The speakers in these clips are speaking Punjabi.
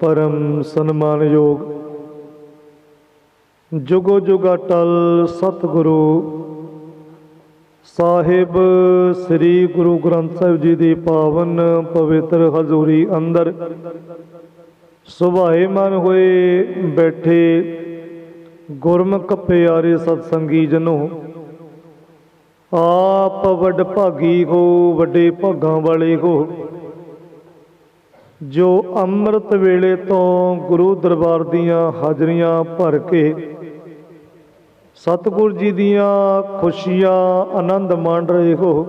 ਪਰਮ ਸਨਮਾਨਯੋਗ। ਜੁਗੋ ਜੁਗਾ ਟਲ ਸਤਿਗੁਰੂ, ਸਾਹਿਬ ਸ੍ਰੀ ਗੁਰੂ ਗ੍ਰੰਥ ਸਾਹਿਬ ਜੀ ਦੀ ਪਾਵਨ ਪਵਿੱਤਰ ਹਜ਼ੂਰੀ ਅੰਦਰ। ਸੁਭਾਏ ਮਨ ਹੋਏ ਬੈਠੇ ਗੁਰਮੁਖ ਪਿਆਰੇ ਸਤਸੰਗੀ ਜਨੋ। ਆਪ ਵੱਡ ਭਾਗੀ ਹੋ, ਵੱਡੇ ਭਾਗਾਂ ਵਾਲੇ ਹੋ। ਜੋ ਅੰਮ੍ਰਿਤ ਵੇਲੇ ਤੋਂ ਗੁਰੂ ਦਰਬਾਰ ਦੀਆਂ ਹਾਜ਼ਰੀਆਂ ਭਰ ਕੇ ਸਤਿਗੁਰ ਜੀ ਦੀਆਂ ਖੁਸ਼ੀਆਂ ਆਨੰਦ ਮਾਣ ਰਹੇ ਹੋ।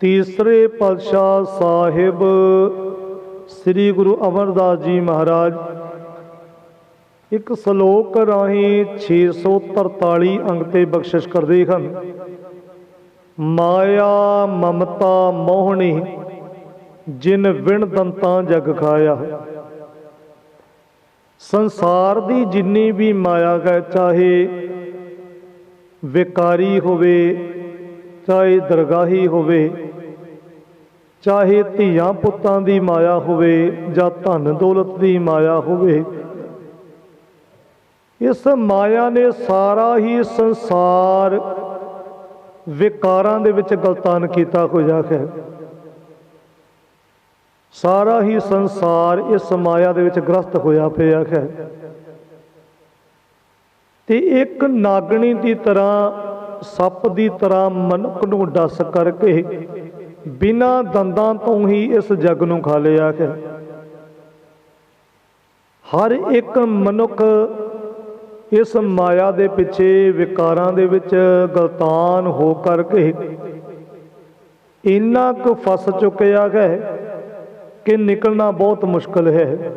ਤੀਸਰੇ ਪਾਤਸ਼ਾਹ ਸਾਹਿਬ ਸ੍ਰੀ ਗੁਰੂ ਅਮਰਦਾਸ ਜੀ ਮਹਾਰਾਜ, ਇੱਕ ਸ਼ਲੋਕ ਰਾਹੀਂ 643 ਅੰਗ ਤੇ ਬਖਸ਼ਿਸ਼ ਕਰਦੇ ਹਨ। ਮਾਇਆ ਮਮਤਾ ਮੋਹਣੀ ਜਿਨ ਵਿਣ ਦੰਤਾਂ ਜਗ ਖਾਇਆ। ਸੰਸਾਰ ਦੀ ਜਿੰਨੀ ਵੀ ਮਾਇਆ ਹੈ, ਚਾਹੇ ਵਿਕਾਰੀ ਹੋਵੇ, ਚਾਹੇ ਦਰਗਾਹੀ ਹੋਵੇ, ਚਾਹੇ ਧੀਆਂ ਪੁੱਤਾਂ ਦੀ ਮਾਇਆ ਹੋਵੇ ਜਾਂ ਧਨ ਦੌਲਤ ਦੀ ਮਾਇਆ ਹੋਵੇ, ਇਸ ਮਾਇਆ ਨੇ ਸਾਰਾ ਹੀ ਸੰਸਾਰ ਵਿਕਾਰਾਂ ਦੇ ਵਿੱਚ ਗਲਤਾਨ ਕੀਤਾ ਹੋਇਆ ਹੈ। ਸਾਰਾ ਹੀ ਸੰਸਾਰ ਇਸ ਮਾਇਆ ਦੇ ਵਿੱਚ ਗ੍ਰਸਤ ਹੋਇਆ ਪਿਆ ਹੈ। ਤੇ ਇੱਕ ਨਾਗਣੀ ਦੀ ਤਰ੍ਹਾਂ, ਸੱਪ ਦੀ ਤਰ੍ਹਾਂ ਮਨੁੱਖ ਨੂੰ ਡਸ ਕਰਕੇ ਬਿਨਾਂ ਦੰਦਾਂ ਤੋਂ ਹੀ ਇਸ ਜਗ ਨੂੰ ਖਾ ਲਿਆ ਹੈ। ਹਰ ਇੱਕ ਮਨੁੱਖ ਇਸ ਮਾਇਆ ਦੇ ਪਿੱਛੇ ਵਿਕਾਰਾਂ ਦੇ ਵਿੱਚ ਗਲਤਾਨ ਹੋ ਕਰਕੇ ਇੰਨਾ ਕੁ ਫਸ ਚੁੱਕਿਆ ਹੈ ਕਿ ਨਿਕਲਣਾ ਬਹੁਤ ਮੁਸ਼ਕਲ ਹੈ।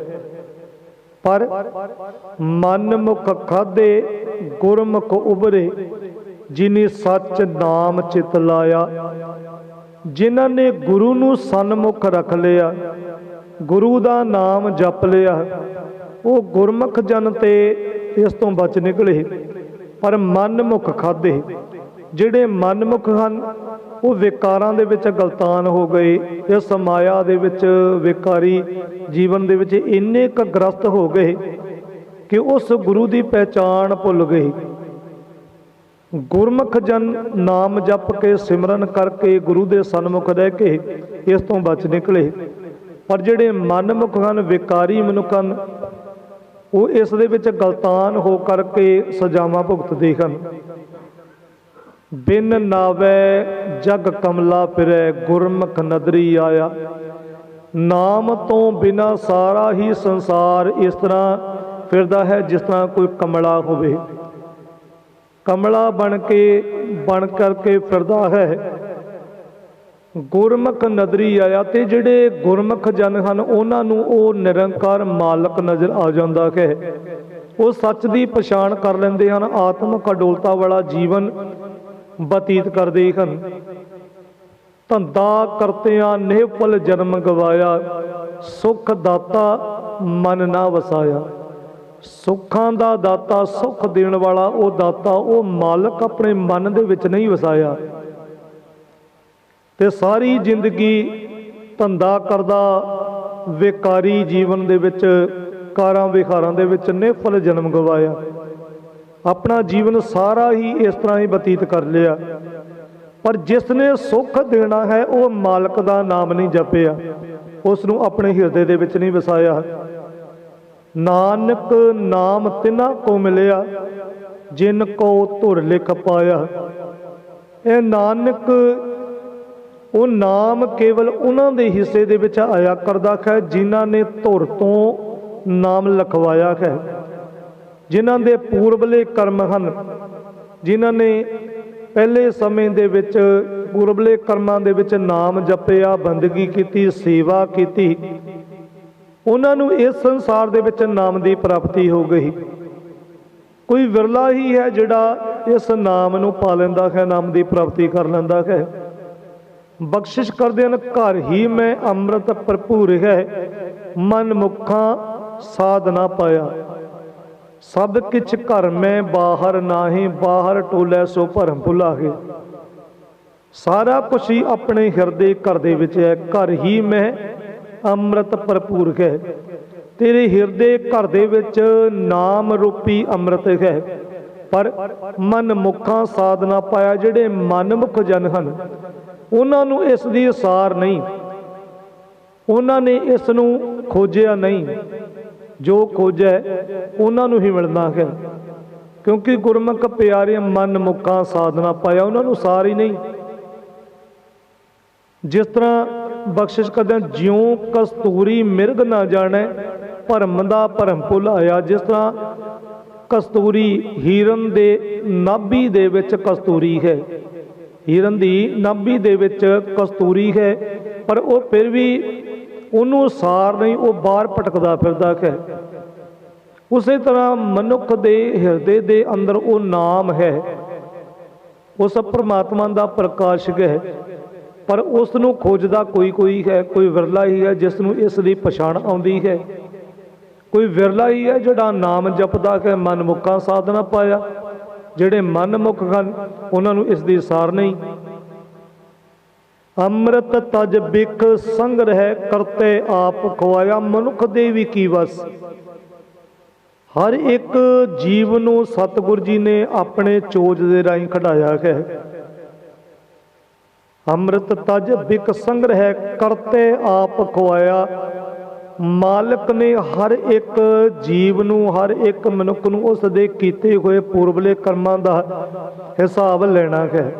ਪਰ ਮਨ ਮੁਖ ਖਾਦੇ ਗੁਰਮੁਖ ਉਬਰੇ ਜਿਨੇ ਸੱਚ ਨਾਮ ਚਿਤ ਲਾਇਆ। ਜਿਨ੍ਹਾਂ ਨੇ ਗੁਰੂ ਨੂੰ ਸਨਮੁਖ ਰੱਖ ਲਿਆ, ਗੁਰੂ ਦਾ ਨਾਮ ਜਪ ਲਿਆ, ਉਹ ਗੁਰਮੁਖ ਜਨ ਤੇ ਇਸ ਤੋਂ ਬਚ ਨਿਕਲੇ। ਪਰ ਮਨਮੁਖ ਖਾਦੇ ਜਿਹੜੇ ਮਨਮੁਖ ਹਨ ਉਹ ਵਿਕਾਰਾਂ ਦੇ ਵਿੱਚ ਗਲਤਾਨ ਹੋ ਗਏ ਇਸ ਮਾਇਆ ਦੇ ਵਿੱਚ ਵਿਕਾਰੀ ਜੀਵਨ ਦੇ ਵਿੱਚ ਇੰਨੇ ਕ ਗ੍ਰਸਤ ਹੋ ਗਏ ਕਿ ਉਸ ਗੁਰੂ ਦੀ ਪਹਿਚਾਣ ਭੁੱਲ ਗਏ। ਗੁਰਮੁਖ ਜਨ ਨਾਮ ਜਪ ਕੇ ਸਿਮਰਨ ਕਰਕੇ ਗੁਰੂ ਦੇ ਸਨਮੁਖ ਰਹਿ ਕੇ ਇਸ ਤੋਂ ਬਚ ਨਿਕਲੇ। ਪਰ ਜਿਹੜੇ ਮਨਮੁਖ ਹਨ, ਵਿਕਾਰੀ ਮਨੁੱਖ ਹਨ, ਉਹ ਇਸ ਦੇ ਵਿੱਚ ਗਲਤਾਨ ਹੋ ਕਰਕੇ ਸਜ਼ਾਵਾਂ ਭੁਗਤਦੇ ਹਨ। ਬਿਨ ਨਾਵੇ ਜਗ ਕਮਲਾ ਫਿਰੈ, ਗੁਰਮੁਖ ਨਦਰੀ ਆਇਆ। ਨਾਮ ਤੋਂ ਬਿਨਾ ਸਾਰਾ ਹੀ ਸੰਸਾਰ ਇਸ ਤਰ੍ਹਾਂ ਫਿਰਦਾ ਹੈ ਜਿਸ ਤਰ੍ਹਾਂ ਕੋਈ ਕਮਲਾ ਹੋਵੇ। ਕਮਲਾ ਬਣ ਕੇ, ਬਣ ਕਰਕੇ ਫਿਰਦਾ ਹੈ। ਗੁਰਮੁਖ ਨਦਰੀ ਆਇਆ ਤੇ ਜਿਹੜੇ ਗੁਰਮੁਖ ਜਨ ਹਨ, ਉਹਨਾਂ ਨੂੰ ਉਹ ਨਿਰੰਕਾਰ ਮਾਲਕ ਨਜ਼ਰ ਆ ਜਾਂਦਾ ਹੈ। ਉਹ ਸੱਚ ਦੀ ਪਛਾਣ ਕਰ ਲੈਂਦੇ ਹਨ। ਆਤਮਿਕ ਅਡੋਲਤਾ ਵਾਲਾ ਜੀਵਨ ਬਤੀਤ ਕਰਦੇ ਹਨ। ਧੰਦਾ ਕਰਤਿਆਂ ਨਿਹਪਲ ਜਨਮ ਗਵਾਇਆ। ਸੁਖ ਦਾਤਾ ਮਨ ਨਾ ਵਸਾਇਆ। ਸੁੱਖਾਂ ਦਾ ਦਾਤਾ ਸੁਖ ਦੇਣ ਵਾਲਾ, ਉਹ ਦਾਤਾ, ਉਹ ਮਾਲਕ ਆਪਣੇ ਮਨ ਦੇ ਵਿੱਚ ਨਹੀਂ ਵਸਾਇਆ। ਤੇ ਸਾਰੀ ਜ਼ਿੰਦਗੀ ਧੰਦਾ ਕਰਦਾ, ਵਿਕਾਰੀ ਜੀਵਨ ਦੇ ਵਿੱਚ, ਕਾਰਾਂ ਵਿਖਾਰਾਂ ਦੇ ਵਿੱਚ ਨਿਫਲ ਜਨਮ ਗਵਾਇਆ। ਆਪਣਾ ਜੀਵਨ ਸਾਰਾ ਹੀ ਇਸ ਤਰ੍ਹਾਂ ਹੀ ਬਤੀਤ ਕਰ ਲਿਆ। ਪਰ ਜਿਸ ਨੇ ਸੁੱਖ ਦੇਣਾ ਹੈ, ਉਹ ਮਾਲਕ ਦਾ ਨਾਮ ਨਹੀਂ ਜਪਿਆ। ਉਸ ਨੂੰ ਆਪਣੇ ਹਿਰਦੇ ਦੇ ਵਿੱਚ ਨਹੀਂ ਵਸਾਇਆ। ਨਾਨਕ ਨਾਮ ਤਿਨਾ ਕੋ ਮਿਲਿਆ, ਜਿਨ ਕੋ ਧੁਰ ਲਿਖ ਪਾਇਆ। ਇਹ ਨਾਨਕ, ਉਹ ਨਾਮ ਕੇਵਲ ਉਹਨਾਂ ਦੇ ਹਿੱਸੇ ਦੇ ਵਿੱਚ ਆਇਆ ਕਰਦਾ ਹੈ, ਜਿਨ੍ਹਾਂ ਨੇ ਧੁਰ ਤੋਂ ਨਾਮ ਲਿਖਵਾਇਆ ਹੈ। ਜਿਨ੍ਹਾਂ ਦੇ ਪੂਰਬਲੇ ਕਰਮ ਹਨ, ਜਿਨ੍ਹਾਂ ਨੇ ਪਹਿਲੇ ਸਮੇਂ ਦੇ ਵਿੱਚ ਪੂਰਬਲੇ ਕਰਮਾਂ ਦੇ ਵਿੱਚ ਨਾਮ ਜਪਿਆ, ਬੰਦਗੀ ਕੀਤੀ, ਸੇਵਾ ਕੀਤੀ। ਉਹਨਾਂ ਨੂੰ ਇਸ ਸੰਸਾਰ ਦੇ ਵਿੱਚ ਨਾਮ ਦੀ ਪ੍ਰਾਪਤੀ ਹੋ ਗਈ। ਕੋਈ ਵਿਰਲਾ ਹੀ ਹੈ ਜਿਹੜਾ ਇਸ ਨਾਮ ਨੂੰ ਪਾ ਲੈਂਦਾ ਹੈ, ਨਾਮ ਦੀ ਪ੍ਰਾਪਤੀ ਕਰ ਲੈਂਦਾ ਹੈ। ਬਖਸ਼ਿਸ਼ ਕਰਦੇ ਹਨ, ਘਰ ਹੀ ਮੈਂ ਅੰਮ੍ਰਿਤ ਭਰਪੂਰ ਹੈ, ਮਨ ਮੁਖਾਂ ਸਾਧ ਪਾਇਆ। ਸਭ ਕਿਛ ਘਰ ਮੈਂ ਬਾਹਰ ਨਾਹੀ, ਬਾਹਰ ਟੋਲੇ ਸੋ ਭਰਮ ਭੁਲਾਗੇ ਸਾਰਾ ਕੁਝ ਹੀ ਆਪਣੇ ਹਿਰਦੇ ਘਰ ਦੇ ਵਿੱਚ ਹੈ, ਘਰ ਹੀ ਮੈਂ ਅੰਮ੍ਰਿਤ ਭਰਪੂਰ ਹੈ। ਤੇਰੇ ਹਿਰਦੇ ਘਰ ਦੇ ਵਿੱਚ ਨਾਮ ਰੂਪੀ ਅੰਮ੍ਰਿਤ ਹੈ, ਪਰ ਮਨ ਮੁਖਾਂ ਸਾਧਨਾ ਪਾਇਆ ਜਿਹੜੇ ਮਨਮੁਖ ਜਨ ਹਨ, ਉਹਨਾਂ ਨੂੰ ਇਸ ਦੀ ਸਾਰ ਨਹੀਂ। ਉਹਨਾਂ ਨੇ ਇਸ ਨੂੰ ਖੋਜਿਆ ਨਹੀਂ। ਜੋ ਕੁਝ ਹੈ, ਉਹਨਾਂ ਨੂੰ ਹੀ ਮਿਲਣਾ ਹੈ। ਕਿਉਂਕਿ ਗੁਰਮੁਖ ਪਿਆਰੇ ਮਨ ਮੁਖਾਂ ਸਾਧਨਾ ਪਾਇਆ, ਉਹਨਾਂ ਨੂੰ ਸਾਰ ਹੀ ਨਹੀਂ। ਜਿਸ ਤਰ੍ਹਾਂ ਬਖਸ਼ਿਸ਼ ਕਰਦਿਆਂ ਜਿਉ ਕਸਤੂਰੀ ਮਿਰਗ ਨਾ ਜਾਣੈ, ਭਰਮ ਦਾ ਭਰਮ ਭੁਲਾਇਆ ਜਿਸ ਤਰ੍ਹਾਂ ਕਸਤੂਰੀ ਹੀਰਨ ਦੇ ਨਾਭੀ ਦੇ ਵਿੱਚ ਕਸਤੂਰੀ ਹੈ। ਹੀਰਨ ਦੀ ਨਾਭੀ ਦੇ ਵਿੱਚ ਕਸਤੂਰੀ ਹੈ, ਪਰ ਉਹ ਫਿਰ ਵੀ ਉਹਨੂੰ ਸਾਰ ਨਹੀਂ, ਉਹ ਬਾਹਰ ਭਟਕਦਾ ਫਿਰਦਾ ਹੈ ਉਸੇ ਤਰ੍ਹਾਂ ਮਨੁੱਖ ਦੇ ਹਿਰਦੇ ਦੇ ਅੰਦਰ ਉਹ ਨਾਮ ਹੈ। ਉਸ ਪਰਮਾਤਮਾ ਦਾ ਪ੍ਰਕਾਸ਼ ਹੈ। ਪਰ ਉਸ ਨੂੰ ਖੋਜਦਾ ਕੋਈ ਕੋਈ ਹੈ, ਕੋਈ ਵਿਰਲਾ ਹੀ ਹੈ ਜਿਸ ਨੂੰ ਇਸ ਦੀ ਪਛਾਣ ਆਉਂਦੀ ਹੈ। ਕੋਈ ਵਿਰਲਾ ਹੀ ਹੈ ਜਿਹੜਾ ਨਾਮ ਜਪਦਾ ਹੈ ਮਨਮੁਖਾਂ ਸਾਧਨਾ ਪਾਇਆ। ਜਿਹੜੇ ਮਨਮੁਖ ਹਨ, ਉਹਨਾਂ ਨੂੰ ਇਸ ਦੀ ਸਾਰ ਨਹੀਂ। ਅੰਮ੍ਰਿਤ ਤਜ ਬਿਕ ਸੰਗ ਰਹਿ ਕਰਤੇ ਆਪ ਖਵਾਇਆ ਮਨੁੱਖ ਦੇ ਵੀ ਕੀ ਵਸ। ਹਰ ਇੱਕ ਜੀਵ ਨੂੰ ਸਤਿਗੁਰ ਜੀ ਨੇ ਆਪਣੇ ਚੋਜ ਦੇ ਰਾਹੀਂ ਖੜਾਇਆ ਹੈ। ਅੰਮ੍ਰਿਤ ਤਜ ਬਿਕ ਸੰਗ੍ਰਹਿ ਕਰਤੇ ਆਪ ਖਵਾਇਆ। ਮਾਲਕ ਨੇ ਹਰ ਇੱਕ ਜੀਵ ਨੂੰ, ਹਰ ਇੱਕ ਮਨੁੱਖ ਨੂੰ ਉਸ ਦੇ ਕੀਤੇ ਹੋਏ ਪੂਰਬਲੇ ਕਰਮਾਂ ਦਾ ਹਿਸਾਬ ਲੈਣਾ ਹੈ।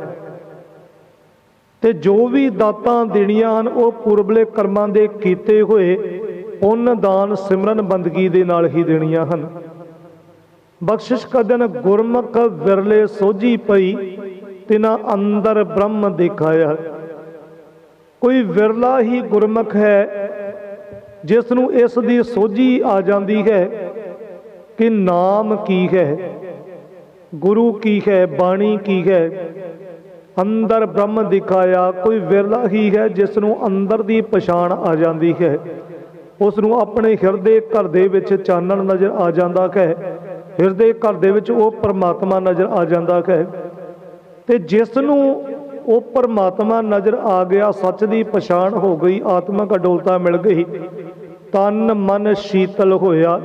ਤੇ ਜੋ ਵੀ ਦਾਤਾਂ ਦੇਣੀਆਂ ਹਨ, ਉਹ ਪੂਰਬਲੇ ਕਰਮਾਂ ਦੇ ਕੀਤੇ ਹੋਏ, ਪੁੰਨ, ਦਾਨ, ਸਿਮਰਨ, ਬੰਦਗੀ ਦੇ ਨਾਲ ਹੀ ਦੇਣੀਆਂ ਹਨ। ਬਖਸ਼ਿਸ਼ ਕਰਦਨ ਗੁਰਮੁਖ ਵਿਰਲੇ ਸੋਝੀ ਪਈ, ਤਿਨਾ ਅੰਦਰ ਬ੍ਰਹਮ ਦਿਖਾਇਆ। ਕੋਈ ਵਿਰਲਾ ਹੀ ਗੁਰਮੁਖ ਹੈ ਜਿਸ ਨੂੰ ਇਸ ਦੀ ਸੋਝੀ ਆ ਜਾਂਦੀ ਹੈ ਕਿ ਨਾਮ ਕੀ ਹੈ, ਗੁਰੂ ਕੀ ਹੈ, ਬਾਣੀ ਕੀ ਹੈ ਅੰਦਰ ਬ੍ਰਹਮ ਦਿਖਾਇਆ, ਕੋਈ ਵਿਰਲਾ ਹੀ ਹੈ ਜਿਸ ਨੂੰ ਅੰਦਰ ਦੀ ਪਛਾਣ ਆ ਜਾਂਦੀ ਹੈ। ਉਸ ਨੂੰ ਆਪਣੇ ਹਿਰਦੇ ਘਰ ਦੇ ਵਿੱਚ ਚਾਨਣ ਨਜ਼ਰ ਆ ਜਾਂਦਾ ਹੈ। ਹਿਰਦੇ ਘਰ ਦੇ ਵਿੱਚ ਉਹ ਪਰਮਾਤਮਾ ਨਜ਼ਰ ਆ ਜਾਂਦਾ ਹੈ। ਤੇ ਜਿਸ ਨੂੰ ਉਹ ਪਰਮਾਤਮਾ ਨਜ਼ਰ ਆ ਗਿਆ, ਸੱਚ ਦੀ ਪਛਾਣ ਹੋ ਗਈ, ਆਤਮਿਕ ਅਡੋਲਤਾ ਮਿਲ ਗਈ। ਤਨ ਮਨ ਸ਼ੀਤਲ ਹੋਇਆ,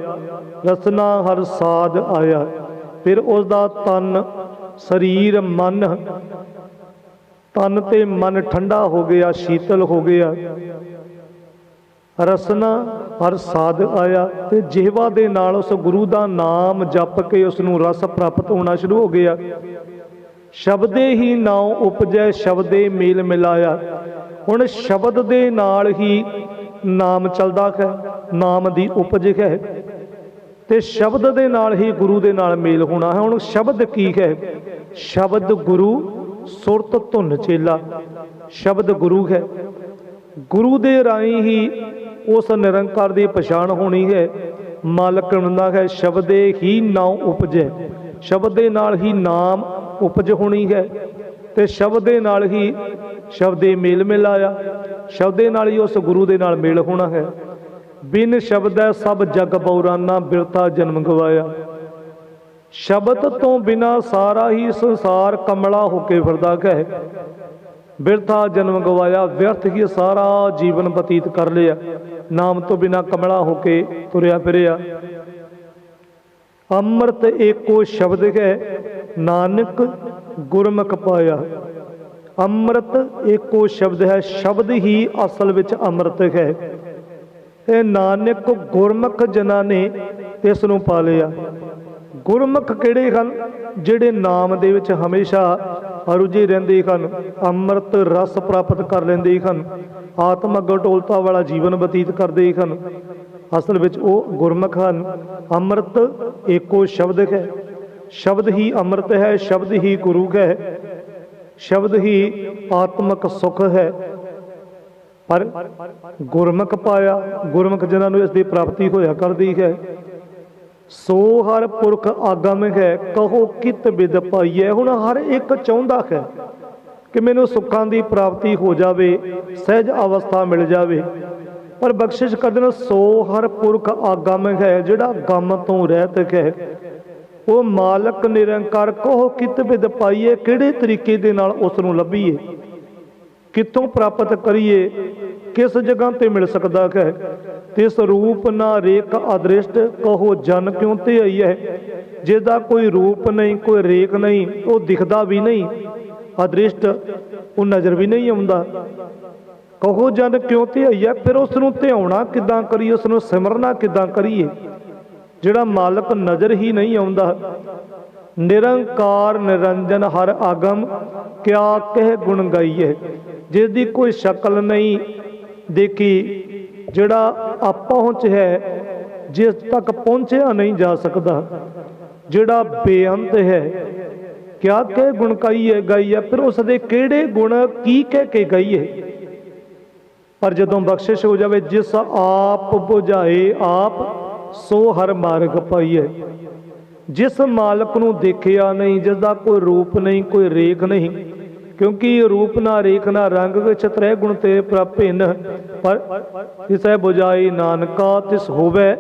ਰਸਨਾ ਹਰ ਸਾਧ ਆਇਆ। ਫਿਰ ਉਸ ਦਾ ਤਨ, ਸਰੀਰ, ਮਨ ਤਨ ਤੇ ਮਨ ਠੰਡਾ ਹੋ ਗਿਆ, ਸ਼ੀਤਲ ਹੋ ਗਿਆ। ਰਸਨਾ ਹਰ ਸਾਧ ਆਇਆ ਤੇ ਜਿਹਵਾ ਦੇ ਨਾਲ ਉਸ ਗੁਰੂ ਦਾ ਨਾਮ ਜਪ ਕੇ ਉਸ ਨੂੰ ਰਸ ਪ੍ਰਾਪਤ ਹੋਣਾ ਸ਼ੁਰੂ ਹੋ ਗਿਆ। ਸ਼ਬਦੇ ਹੀ ਨਾਉ ਉਪਜੈ, ਸ਼ਬਦੇ ਮੇਲ ਮਿਲਾਇਆ। ਹੁਣ ਸ਼ਬਦ ਦੇ ਨਾਲ ਹੀ ਨਾਮ ਚੱਲਦਾ ਹੈ, ਨਾਮ ਦੀ ਉਪਜ ਹੈ। ਤੇ ਸ਼ਬਦ ਦੇ ਨਾਲ ਹੀ ਗੁਰੂ ਦੇ ਨਾਲ ਮੇਲ ਹੋਣਾ ਹੈ। ਹੁਣ ਸ਼ਬਦ ਕੀ ਹੈ? ਸ਼ਬਦ ਗੁਰੂ ਸੁਰਤ ਧੁਨ ਚੇਲਾ ਸ਼ਬਦ ਗੁਰੂ ਹੈ। ਗੁਰੂ ਦੇ ਰਾਹੀਂ ਹੀ ਉਸ ਨਿਰੰਕਾਰ ਦੀ ਪਛਾਣ ਹੋਣੀ ਹੈ। ਮਾਲਕ ਹੁੰਦਾ ਹੈ, ਸ਼ਬਦੇ ਹੀ ਨਾਉ ਉਪਜੈ। ਸ਼ਬਦ ਦੇ ਨਾਲ ਹੀ ਨਾਮ ਉਪਜ ਹੋਣੀ ਹੈ ਤੇ ਸ਼ਬਦ ਦੇ ਨਾਲ ਹੀ ਸ਼ਬਦੇ ਮੇਲ ਮਿਲਾਇਆ ਸ਼ਬਦ ਦੇ ਨਾਲ ਹੀ ਉਸ ਗੁਰੂ ਦੇ ਨਾਲ ਮੇਲ ਹੋਣਾ ਹੈ। ਬਿਨ ਸ਼ਬਦ ਹੈ ਸਭ ਜਗ ਬੌਰਾਨਾ ਬਿਰਥਾ ਜਨਮ ਗਵਾਇਆ। ਸ਼ਬਦ ਤੋਂ ਬਿਨਾ ਸਾਰਾ ਹੀ ਸੰਸਾਰ ਕਮਲਾ ਹੋ ਕੇ ਫਿਰਦਾ ਹੈ। ਬਿਰਥਾ ਜਨਮ ਗਵਾਇਆ, ਵਿਅਰਥ ਹੀ ਸਾਰਾ ਜੀਵਨ ਬਤੀਤ ਕਰ ਲਿਆ। ਨਾਮ ਤੋਂ ਬਿਨਾ ਕਮਲਾ ਹੋ ਕੇ ਤੁਰਿਆ ਫਿਰਿਆ। ਅੰਮ੍ਰਿਤ ਏਕੋ ਸ਼ਬਦ ਹੈ, ਨਾਨਕ ਗੁਰਮੁਖ ਪਾਇਆ। ਅੰਮ੍ਰਿਤ ਏਕੋ ਸ਼ਬਦ ਹੈ, ਸ਼ਬਦ ਹੀ ਅਸਲ ਵਿੱਚ ਅੰਮ੍ਰਿਤ ਹੈ। ਇਹ ਨਾਨਕ ਗੁਰਮੁਖ ਜਨਾਂ ਨੇ ਇਸ ਨੂੰ ਪਾ ਲਿਆ। ਗੁਰਮੁਖ ਕਿਹੜੇ ਹਨ, ਜਿਹੜੇ ਨਾਮ ਦੇ ਵਿੱਚ ਹਮੇਸ਼ਾ ਰੁੱਝੇ ਰਹਿੰਦੇ ਹਨ, ਅੰਮ੍ਰਿਤ ਰਸ ਪ੍ਰਾਪਤ ਕਰ ਲੈਂਦੇ ਹਨ ਆਤਮਕ ਗਟੋਲਤਾ ਵਾਲਾ ਜੀਵਨ ਬਤੀਤ ਕਰਦੇ ਹਨ। ਅਸਲ ਵਿੱਚ ਉਹ ਗੁਰਮੁਖ ਹਨ। ਅੰਮ੍ਰਿਤ ਏਕੋ ਸ਼ਬਦ ਹੈ। ਸ਼ਬਦ ਹੀ ਅੰਮ੍ਰਿਤ ਹੈ, ਸ਼ਬਦ ਹੀ ਗੁਰੂ ਹੈ। ਸ਼ਬਦ ਹੀ ਆਤਮਕ ਸੁਖ ਹੈ। ਪਰ ਗੁਰਮੁਖ ਪਾਇਆ, ਗੁਰਮੁਖ ਜਨਾਂ ਨੂੰ ਇਸ ਦੀ ਪ੍ਰਾਪਤੀ ਹੋਇਆ ਕਰਦੀ ਹੈ ਸੋ ਹਰ ਪੁਰਖ ਆਗਮ ਹੈ, ਕਹੋ ਕਿਤ ਬਿਦ ਪਾਈਐ? ਹੁਣ ਹਰ ਇੱਕ ਚਾਹੁੰਦਾ ਹੈ ਕਿ ਮੈਨੂੰ ਸੁੱਖਾਂ ਦੀ ਪ੍ਰਾਪਤੀ ਹੋ ਜਾਵੇ, ਸਹਿਜ ਅਵਸਥਾ ਮਿਲ ਜਾਵੇ। ਪਰ ਬਖਸ਼ਿਸ਼ ਕਰਦੇ ਸੋ ਹਰ ਪੁਰਖ ਆਗਮ ਹੈ, ਜਿਹੜਾ ਗਮ ਤੋਂ ਰਹਿਤ ਹੈ। ਉਹ ਮਾਲਕ ਨਿਰੰਕਾਰ, ਕਹੋ ਕਿਤ ਬਿਦ ਪਾਈਏ ਕਿਹੜੇ ਤਰੀਕੇ ਦੇ ਨਾਲ ਉਸ ਨੂੰ ਲੱਭੀਏ? ਕਿੱਥੋਂ ਪ੍ਰਾਪਤ ਕਰੀਏ? ਕਿਸ ਜਗ੍ਹਾ ਤੇ ਮਿਲ ਸਕਦਾ ਹੈ? ਤਿਸ ਰੂਪ ਨਾ ਰੇਖ ਅਦ੍ਰਿਸ਼ਟ ਕਹੋ, ਜਨ ਕਿਉਂ ਤੇ ਆਈ ਹੈ? ਜਿਹਦਾ ਕੋਈ ਰੂਪ ਨਹੀਂ, ਕੋਈ ਰੇਖ ਨਹੀਂ, ਉਹ ਦਿਖਦਾ ਵੀ ਨਹੀਂ। ਅਦ੍ਰਿਸ਼ਟ ਉਹ ਨਜ਼ਰ ਵੀ ਨਹੀਂ ਆਉਂਦਾ। ਕਹੋ, ਜਨ ਕਿਉਂ ਤੇ ਆਈ ਹੈ? ਫਿਰ ਉਸ ਨੂੰ ਧਿਆਉਣਾ ਕਿੱਦਾਂ ਕਰੀਏ? ਉਸ ਨੂੰ ਸਿਮਰਨਾ ਕਿੱਦਾਂ ਕਰੀਏ? ਜਿਹੜਾ ਮਾਲਕ ਨਜ਼ਰ ਹੀ ਨਹੀਂ ਆਉਂਦਾ। ਨਿਰੰਕਾਰ ਨਿਰੰਜਨ ਹਰ ਆਗਮ, ਕਿਆ ਕਹਿ ਗੁਣ ਗਾਈਏ? ਜਿਸ ਦੀ ਕੋਈ ਸ਼ਕਲ ਨਹੀਂ ਦੇਖੀ ਜਿਹੜਾ ਆਪਹੁੰਚ ਹੈ ਜਿਸ ਤੱਕ ਪਹੁੰਚਿਆ ਨਹੀਂ ਜਾ ਸਕਦਾ, ਜਿਹੜਾ ਬੇਅੰਤ ਹੈ, ਕਿਆ ਕਹਿ ਗੁਣ ਗਾਈਏ ਗਾਈਏ ਫਿਰ ਉਸ ਦੇ ਕਿਹੜੇ ਗੁਣ ਕੀ ਕਹਿ ਕੇ ਗਾਈਏ ਪਰ ਜਦੋਂ ਬਖਸ਼ਿਸ਼ ਹੋ ਜਾਵੇ, ਜਿਸ ਆਪ 부ਝਾਏ ਆਪ, ਸੋ ਹਰ ਮਾਰਗ ਪਾਈਏ ਜਿਸ ਮਾਲਕ ਨੂੰ ਦੇਖਿਆ ਨਹੀਂ ਜਿਸ ਦਾ ਕੋਈ ਰੂਪ ਨਹੀਂ, ਕੋਈ ਰੇਖ ਨਹੀਂ ਕਿਉਂਕਿ ਰੂਪ ਨਾ ਰੇਖ ਨਾ ਰੰਗ ਵਿੱਚ ਤ੍ਰੈ ਗੁਣ ਤੇ ਪ੍ਰਭਿੰਨ ਪਰ ਤਿਸੈ 부ਝਾਈ ਨਾਨਕਾ ਤਿਸ ਹੋਵੇ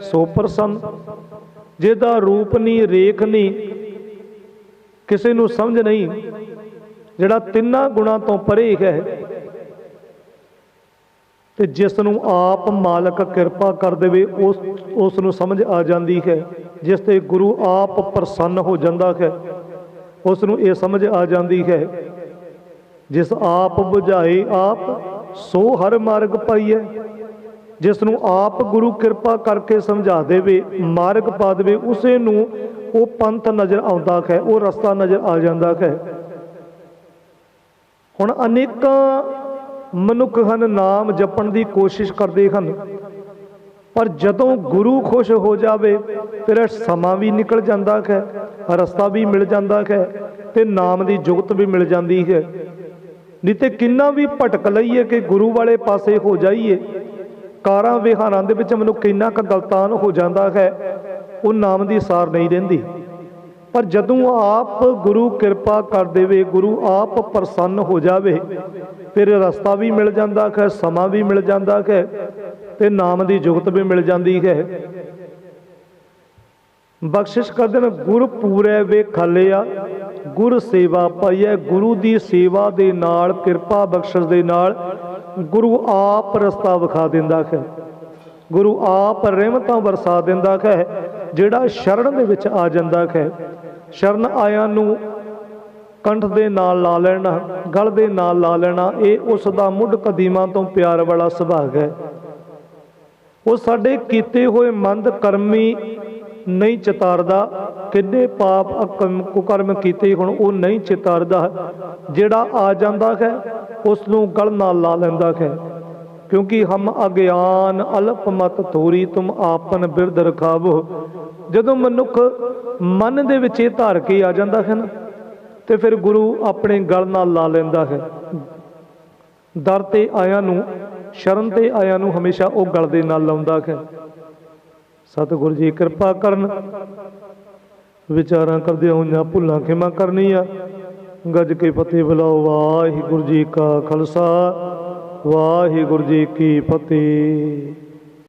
ਸੋ ਪ੍ਰਸੰਨ। ਜਿਹਦਾ ਰੂਪ ਨਹੀਂ ਰੇਖ ਨਹੀਂ ਕਿਸੇ ਨੂੰ ਸਮਝ ਨਹੀਂ, ਜਿਹੜਾ ਤਿੰਨਾਂ ਗੁਣਾਂ ਤੋਂ ਪਰੇ ਹੈ, ਤੇ ਜਿਸ ਨੂੰ ਆਪ ਮਾਲਕ ਕਿਰਪਾ ਕਰ ਦੇਵੇ, ਉਸ ਉਸ ਨੂੰ ਸਮਝ ਆ ਜਾਂਦੀ ਹੈ। ਜਿਸ ਤੇ ਗੁਰੂ ਆਪ ਪ੍ਰਸੰਨ ਹੋ ਜਾਂਦਾ ਹੈ, ਉਸ ਨੂੰ ਇਹ ਸਮਝ ਆ ਜਾਂਦੀ ਹੈ ਜਿਸ ਆਪ 부ਝਾਏ ਆਪ, ਸੋ ਹਰ ਮਾਰਗ ਪਾਈਐ। ਜਿਸ ਨੂੰ ਆਪ ਗੁਰੂ ਕਿਰਪਾ ਕਰਕੇ ਸਮਝਾ ਦੇਵੇ, ਮਾਰਗ ਪਾ ਦੇਵੇ, ਉਸੇ ਨੂੰ ਉਹ ਪੰਥ ਨਜ਼ਰ ਆਉਂਦਾ ਹੈ ਉਹ ਰਸਤਾ ਨਜ਼ਰ ਆ ਜਾਂਦਾ ਹੈ ਹੁਣ ਅਨੇਕਾਂ ਮਨੁੱਖ ਹਨ, ਨਾਮ ਜਪਣ ਦੀ ਕੋਸ਼ਿਸ਼ ਕਰਦੇ ਹਨ। ਪਰ ਜਦੋਂ ਗੁਰੂ ਖੁਸ਼ ਹੋ ਜਾਵੇ, ਫਿਰ ਸਮਾਂ ਵੀ ਨਿਕਲ ਜਾਂਦਾ ਹੈ ਰਸਤਾ ਵੀ ਮਿਲ ਜਾਂਦਾ ਹੈ ਤੇ ਨਾਮ ਦੀ ਜੁਗਤ ਵੀ ਮਿਲ ਜਾਂਦੀ ਹੈ। ਨਹੀਂ ਤੇ ਕਿੰਨਾ ਵੀ ਭਟਕ ਲਈਏ ਕਿ ਗੁਰੂ ਵਾਲੇ ਪਾਸੇ ਹੋ ਜਾਈਏ। ਕਾਰਾਂ ਵਿਹਾਰਾਂ ਦੇ ਵਿੱਚ ਮੈਨੂੰ ਕਿੰਨਾ ਕ ਗਲਤਾਨ ਹੋ ਜਾਂਦਾ ਹੈ, ਉਹ ਨਾਮ ਦੀ ਸਾਰ ਨਹੀਂ ਰਹਿੰਦੀ ਪਰ ਜਦੋਂ ਆਪ ਗੁਰੂ ਕਿਰਪਾ ਕਰ ਦੇਵੇ, ਗੁਰੂ ਆਪ ਪ੍ਰਸੰਨ ਹੋ ਜਾਵੇ, ਫਿਰ ਰਸਤਾ ਵੀ ਮਿਲ ਜਾਂਦਾ ਹੈ, ਸਮਾਂ ਵੀ ਮਿਲ ਜਾਂਦਾ ਹੈ ਤੇ ਨਾਮ ਦੀ ਜੁਗਤ ਵੀ ਮਿਲ ਜਾਂਦੀ ਹੈ। ਬਖਸ਼ਿਸ਼ ਕਰਦੇ ਨੇ ਗੁਰ ਪੂਰੇ ਵੇ ਖਾਲਿਆ ਗੁਰ ਸੇਵਾ ਪਾਈਐ, ਗੁਰੂ ਦੀ ਸੇਵਾ ਦੇ ਨਾਲ, ਕਿਰਪਾ ਬਖਸ਼ਿਸ਼ ਦੇ ਨਾਲ, ਗੁਰੂ ਆਪ ਰਸਤਾ ਵਿਖਾ ਦਿੰਦਾ ਹੈ। ਗੁਰੂ ਆਪ ਰਹਿਮਤਾਂ ਵਰਸਾ ਦਿੰਦਾ ਹੈ, ਜਿਹੜਾ ਸ਼ਰਨ ਦੇ ਵਿੱਚ ਆ ਜਾਂਦਾ ਹੈ। ਸ਼ਰਨ ਆਇਆਂ ਨੂੰ ਕੰਠ ਦੇ ਨਾਲ ਲਾ ਲੈਣਾ, ਗਲ ਦੇ ਨਾਲ ਲਾ ਲੈਣਾ, ਇਹ ਉਸ ਦਾ ਮੁੱਢ ਕਦੀਮਾਂ ਤੋਂ ਪਿਆਰ ਵਾਲਾ ਸੁਭਾਗ ਹੈ। ਉਹ ਸਾਡੇ ਕੀਤੇ ਹੋਏ ਮੰਦ ਕਰਮੀ ਨਹੀਂ ਚਿਤਾਰਦਾ ਕਿੰਨੇ ਪਾਪ ਅਕਰਮ ਕੁਕਰਮ ਕੀਤੇ ਹੁਣ ਉਹ ਨਹੀਂ ਚਿਤਾਰਦਾ, ਜਿਹੜਾ ਆ ਜਾਂਦਾ ਹੈ ਉਸ ਨੂੰ ਗਲ ਨਾਲ ਲਾ ਲੈਂਦਾ ਹੈ। ਕਿਉਂਕਿ ਹਮ ਅਗਿਆਨ ਅਲਪ ਮਤ ਥੋਰੀ ਤੁਮ ਆਪਨ ਬਿਰਧ ਰਖਾਵੋ। ਜਦੋਂ ਮਨੁੱਖ ਮਨ ਦੇ ਵਿੱਚ ਇਹ ਧਾਰ ਕੇ ਆ ਜਾਂਦਾ ਹੈ ਨਾ, ਤੇ ਫਿਰ ਗੁਰੂ ਆਪਣੇ ਗਲ ਨਾਲ ਲਾ ਲੈਂਦਾ ਹੈ। ਦਰ ਤੇ ਆਇਆਂ ਨੂੰ ਸ਼ਰਨ ਤੇ ਆਇਆਂ ਨੂੰ ਹਮੇਸ਼ਾ ਉਹ ਗਲ ਦੇ ਨਾਲ ਲਾਉਂਦਾ ਹੈ। ਸਤਿਗੁਰੂ ਜੀ ਕਿਰਪਾ ਕਰਨ। ਵਿਚਾਰਾਂ ਕਰਦੇ ਹੋਈਆਂ ਭੁੱਲਾਂ ਖਿਮਾ ਕਰਨੀ ਆ ਗੱਜ ਕੇ ਫਤਿਹ ਬੁਲਾਓ, ਵਾਹਿਗੁਰੂ ਜੀ ਕਾ ਖਾਲਸਾ, ਵਾਹਿਗੁਰੂ ਜੀ ਕੀ ਫਤਿਹ।